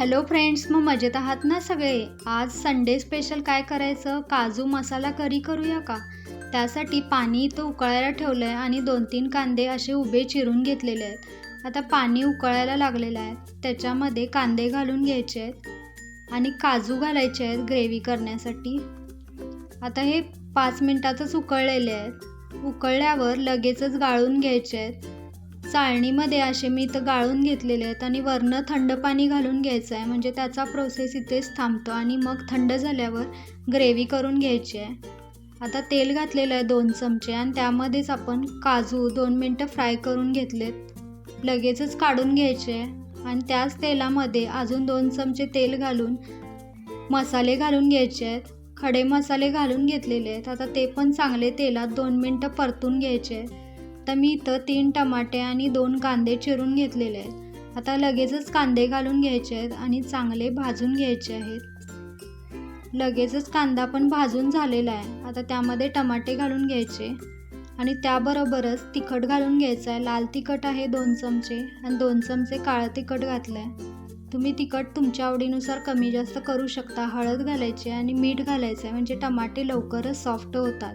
Hello friends मग मजेत आहात ना सगळे? आज संडे स्पेशल काय करायचं? काजू मसाला करी करूया का? त्यासाठी पाणी इथं उकळायला ठेवलं आहे आणि दोन तीन कांदे असे उभे चिरून घेतलेले आहेत. आता पाणी उकळायला लागलेलं आहे. त्याच्यामध्ये कांदे घालून घ्यायचे आहेत आणि काजू घालायचे आहेत ग्रेव्ही करण्यासाठी. आता हे पाच मिनटातच उकळलेले आहेत. उकळल्यावर लगेचच गाळून घ्यायचे आहेत. चाळणीमध्ये असे मी इथं गाळून घेतलेले आहेत आणि वरनं थंड पाणी घालून घ्यायचं आहे. म्हणजे त्याचा प्रोसेस इथेच थांबतो आणि मग थंड झाल्यावर ग्रेव्ही करून घ्यायची आहे. आता तेल घातलेलं आहे दोन चमचे आणि त्यामध्येच आपण काजू दोन मिनटं फ्राय करून घेतलेत. लगेचच काढून घ्यायचे आणि त्याच तेलामध्ये अजून दोन चमचे तेल घालून मसाले घालून घ्यायचे आहेत. खडे मसाले घालून घेतलेले आहेत. आता ते पण चांगले तेलात दोन मिनटं परतून घ्यायचे आहेत. तर मी इथं तीन टमाटे आणि दोन कांदे चिरून घेतलेले आहेत. आता लगेचच कांदे घालून घ्यायचे आहेत आणि चांगले भाजून घ्यायचे आहेत. लगेचच कांदा पण भाजून झालेला आहे. आता त्यामध्ये टमाटे घालून घ्यायचे आणि त्याबरोबरच तिखट घालून घ्यायचं आहे. लाल तिखट आहे दोन चमचे आणि दोन चमचे काळं तिखट घातलं आहे तुम्ही तिखट तुमच्या आवडीनुसार कमी जास्त करू शकता. हळद घालायची आणि मीठ घालायचं आहे. म्हणजे टमाटे लवकरच सॉफ्ट होतात.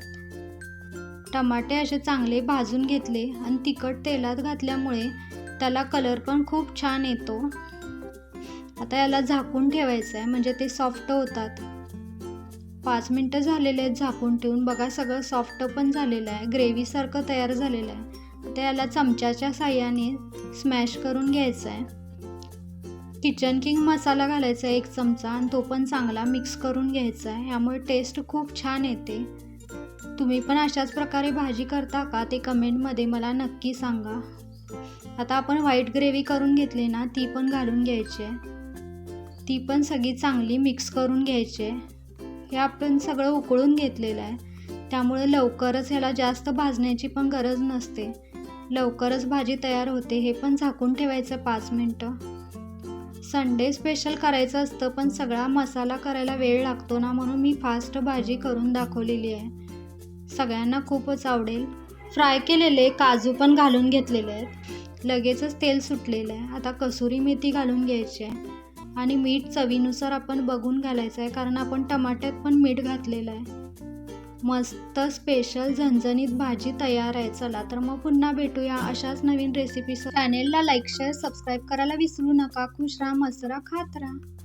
टमाटे असे चांगले भाजून घेतले आणि तिखट तेलात घातल्यामुळे त्याला कलर पण खूप छान येतो. आता याला झाकून ठेवायचं आहे म्हणजे ते सॉफ्ट होतात. पाच मिनटं झालेले आहेत झाकून ठेवून. बघा सगळं सॉफ्ट पण झालेलं आहे. ग्रेव्हीसारखं तयार झालेलं आहे. आता याला चमच्याच्या साह्याने स्मॅश करून घ्यायचं आहे किचन किंग मसाला घालायचा आहे एक चमचा आणि तो पण चांगला मिक्स करून घ्यायचा आहे. यामुळे टेस्ट खूप छान येते. तुम्ही पण अशाच प्रकारे भाजी करता का ते कमेंटमध्ये मला नक्की सांगा. आता आपण व्हाईट ग्रेव्ही करून घेतली ना ती पण घालून घ्यायची आहे. ती पण सगळी चांगली मिक्स करून घ्यायची आहे. हे आपण सगळं उकळून घेतलेलं आहे. त्यामुळे लवकरच ह्याला जास्त भाजण्याची पण गरज नसते. लवकरच भाजी तयार होते हे पण झाकून ठेवायचं पाच मिनटं. संडे स्पेशल करायचं असतं पण सगळा मसाला करायला वेळ लागतो ना म्हणून मी फास्ट भाजी करून दाखवलेली आहे. सगळ्यांना खूपच आवडेल. फ्राय केलेले काजू पण घालून घेतलेले आहेत. लगेचच तेल सुटलेलं आहे. आता कसुरी मेथी घालून घ्यायची आहे. आणि मीठ चवीनुसार आपण बघून घालायचं आहे कारण आपण टमाट्यात पण मीठ घातलेलं आहे. मस्त स्पेशल झणझणीत भाजी तयार आहे. चला तर मग पुन्हा भेटूया अशाच नवीन रेसिपी चॅनेलला लाईक शेअर सबस्क्राईब करायला विसरू नका. खुश राहा मसरा खात राहा.